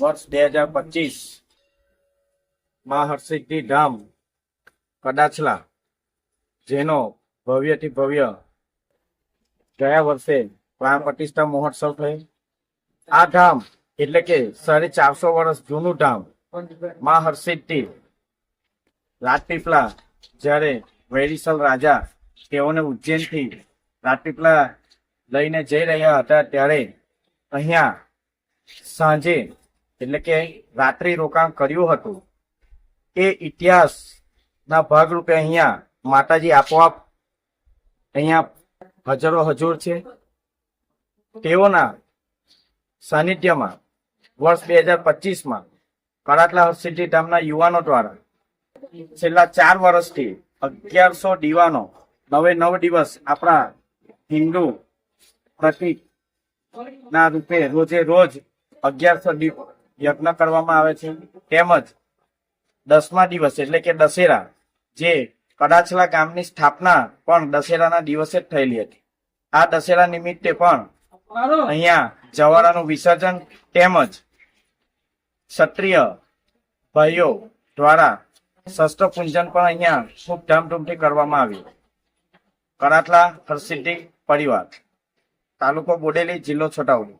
વર્ષ બે હજાર પચીસમાં હરસિદ્ધિ ધામ કડાછલા, જેનો ભવ્યથી ભવ્ય ગયા વર્ષે પ્રાણ પ્રતિષ્ઠા મહોત્સવ થયો. આ ધામ એટલે કે સાડી ચારસો વર્ષ જૂનું ધામમાં હરસિદ્ધિ રાજપીપળા જ્યારે વૈરીસલ રાજા તેઓને ઉજ્જૈનથી રાજપીપળા લઈને જઈ રહ્યા હતા ત્યારે અહીંયા સાંજે એટલે કે રાત્રિ રોકાણ કર્યું હતું એ ઇતિહાસના ભાગરૂપે અહીંયા માતાજી આપોઆપ અહીંયા હજારો હજુર છે. તેઓના સાનિધ્યમાં વર્ષ બે હજાર પચીસમાં કરાટલા હરસિદ્ધિ ધામના યુવાનો દ્વારા છેલ્લા ચાર વર્ષથી અગિયારસો દીવાનો નવે નવ દિવસ આપણા હિન્દુ પ્રતિક ના રૂપે રોજે રોજ અગિયારસો યજ્ઞ કરવામાં આવે છે. તેમજ દસમા દિવસ એટલે કે દશેરા, જે કડાછલા ગામની સ્થાપના પણ દશેરાના દિવસે જ થયેલી હતી. આ દશેરા નિમિત્તે પણ અહીંયા જવારાનું વિસર્જન તેમજ ક્ષત્રિય ભાઈઓ દ્વારા શસ્ત્ર પૂજન પણ અહીંયા ખૂબ ધામધૂમથી કરવામાં આવ્યું. કરાટલા હરસિદ્ધિ પરિવાર, તાલુકો બોડેલી, જિલ્લો છોટાઉદેપુર.